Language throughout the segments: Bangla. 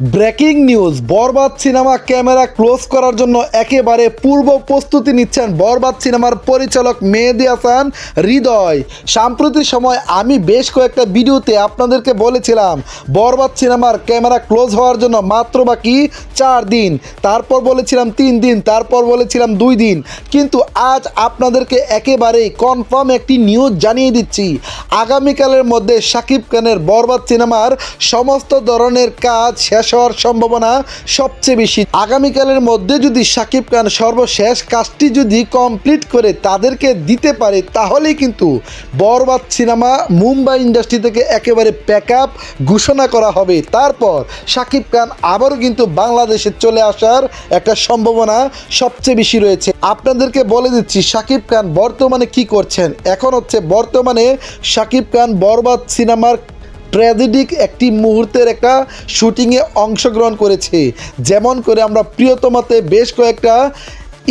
Breaking news, Barbaad cinema camera close করার জন্য একেবারে পূর্ব প্রস্তুতি নিচ্ছেন বরবাদ সিনেমার পরিচালক মেহেদি হাসান হৃদয়। সাম্প্রতিক সময় আমি বেশ কয়েকটা ভিডিওতে আপনাদেরকে বলেছিলাম, বরবাদ সিনেমার ক্যামেরা ক্লোজ হওয়ার জন্য মাত্র বাকি চার দিন। তারপর বলেছিলাম তিন দিন, তারপর বলেছিলাম দুই দিন। কিন্তু আজ আপনাদেরকে একেবারেই কনফার্ম একটি নিউজ জানিয়ে দিচ্ছি। আগামীকালের মধ্যে শাকিব খানের বরবাদ সিনেমার সমস্ত ধরনের কাজ শেষ হওয়ার সম্ভাবনা সবচেয়ে বেশি। আগামীকালের মধ্যে যদি শাকিব খান সর্বশেষ কাজটি যদি কমপ্লিট করে তাদেরকে দিতে পারে, তাহলেই কিন্তু বরবাদ সিনেমা মুম্বাই ইন্ডাস্ট্রি থেকে একেবারে প্যাক আপ ঘোষণা করা হবে। তারপর শাকিব খান আবারও কিন্তু বাংলাদেশে চলে আসার একটা সম্ভাবনা সবচেয়ে বেশি রয়েছে। আপনাদেরকে বলে দিচ্ছি, সাকিব খান বর্তমানে কি করছেন? এখন হচ্ছে বর্তমানে শাকিব খান বরবাদ সিনেমার ট্র্যাজেডিক একটি মুহূর্তের একটা শুটিংয়ে অংশগ্রহণ করেছে। যেমন করে আমরা প্রিয়তমাতে বেশ কয়েকটা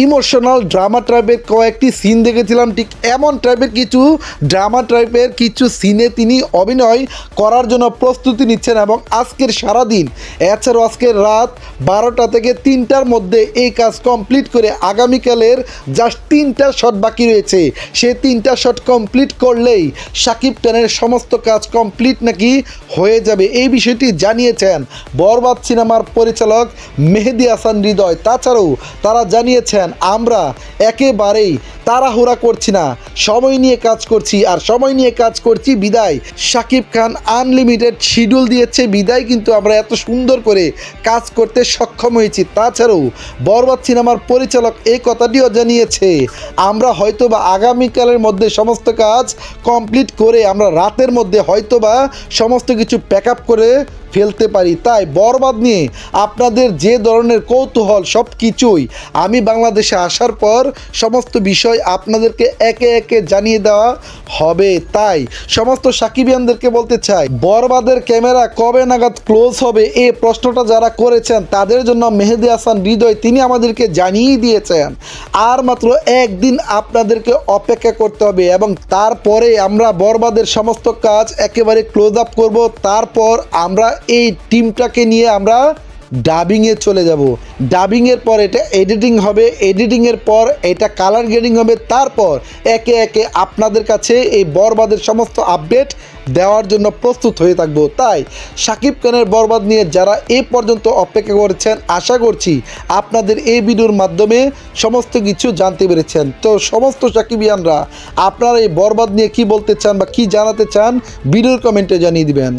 ইমোশনাল ড্রামা টাইপের কয়েকটি সিন দেখেছিলাম। ঠিক এমন টাইপের কিছু ড্রামা টাইপের কিছু সিনে তিনি অভিনয় করার জন্য প্রস্তুতি নিচ্ছেন এবং আজকের সারাদিন, এছাড়াও আজকের রাত বারোটা থেকে তিনটার মধ্যে এই কাজ কমপ্লিট করে আগামীকালের জাস্ট তিনটা শট বাকি রয়েছে। সে তিনটা শট কমপ্লিট করলেই সাকিব খানের সমস্ত কাজ কমপ্লিট নাকি হয়ে যাবে এই বিষয়টি জানিয়েছেন বরবাদ সিনেমার পরিচালক মেহেদি হাসান হৃদয়। তাছাড়াও তারা জানিয়েছেন আমরা একেবারেই তাড়াহুড়া করছি না। সময় নিয়ে কাজ করছি, আর সময় নিয়ে কাজ করছি বিদায়। শাকিব খান আনলিমিটেড শিডিউল দিয়েছে, বিদায় কিন্তু আমরা এত সুন্দর করে কাজ করতে সক্ষম হয়েছি। তাছাড়াও বরবাদ সিনেমার পরিচালক এই কথাটিও জানিয়েছে, আমরা হয়তোবা আগামীকালের মধ্যে সমস্ত কাজ কমপ্লিট করে আমরা রাতের মধ্যে হয়তোবা সমস্ত কিছু প্যাক আপ করে ফেলতে পারি। তাই বরবাদ নিয়ে আপনাদের যে ধরনের কৌতূহল সব কিছুই আমি বাংলাদেশে আসার পর সমস্ত বিষয় আপনাদেরকে একে একে জানিয়ে দেওয়া হবে। তাই সমস্ত সাকিবিয়ানদেরকে বলতে চাই, বরবাদের ক্যামেরা কবে নাগাদ ক্লোজ হবে এ প্রশ্নটা যারা করেছেন, তাদের জন্য মেহেদি হাসান হৃদয় তিনি আমাদেরকে জানিয়ে দিয়েছেন। আর মাত্র একদিন আপনাদেরকে অপেক্ষা করতে হবে এবং তারপরে আমরা বরবাদের সমস্ত কাজ একেবারে ক্লোজ আপ করব। তারপর আমরা এই টিমটাকে নিয়ে আমরা ডাবিংয়ে চলে যাব। ডাবিংয়ের পর এটা এডিটিং হবে। এডিটিংয়ের পর এটা কালার গ্রেডিং হবে। তারপর একে একে আপনাদের কাছে এই বরবাদের সমস্ত আপডেট দেওয়ার জন্য প্রস্তুত হয়ে থাকব। তাই সাকিব খানের বরবাদ নিয়ে যারা এ পর্যন্ত অপেক্ষা করেছেন, আশা করছি আপনাদের এই ভিডিওর মাধ্যমে সমস্ত কিছু জানতে পেরেছেন। তো সমস্ত সাকিবিয়ানরা, আপনারা এই বরবাদ নিয়ে কি বলতে চান বা কি জানাতে চান, ভিডিওর কমেন্টে জানিয়ে দিবেন।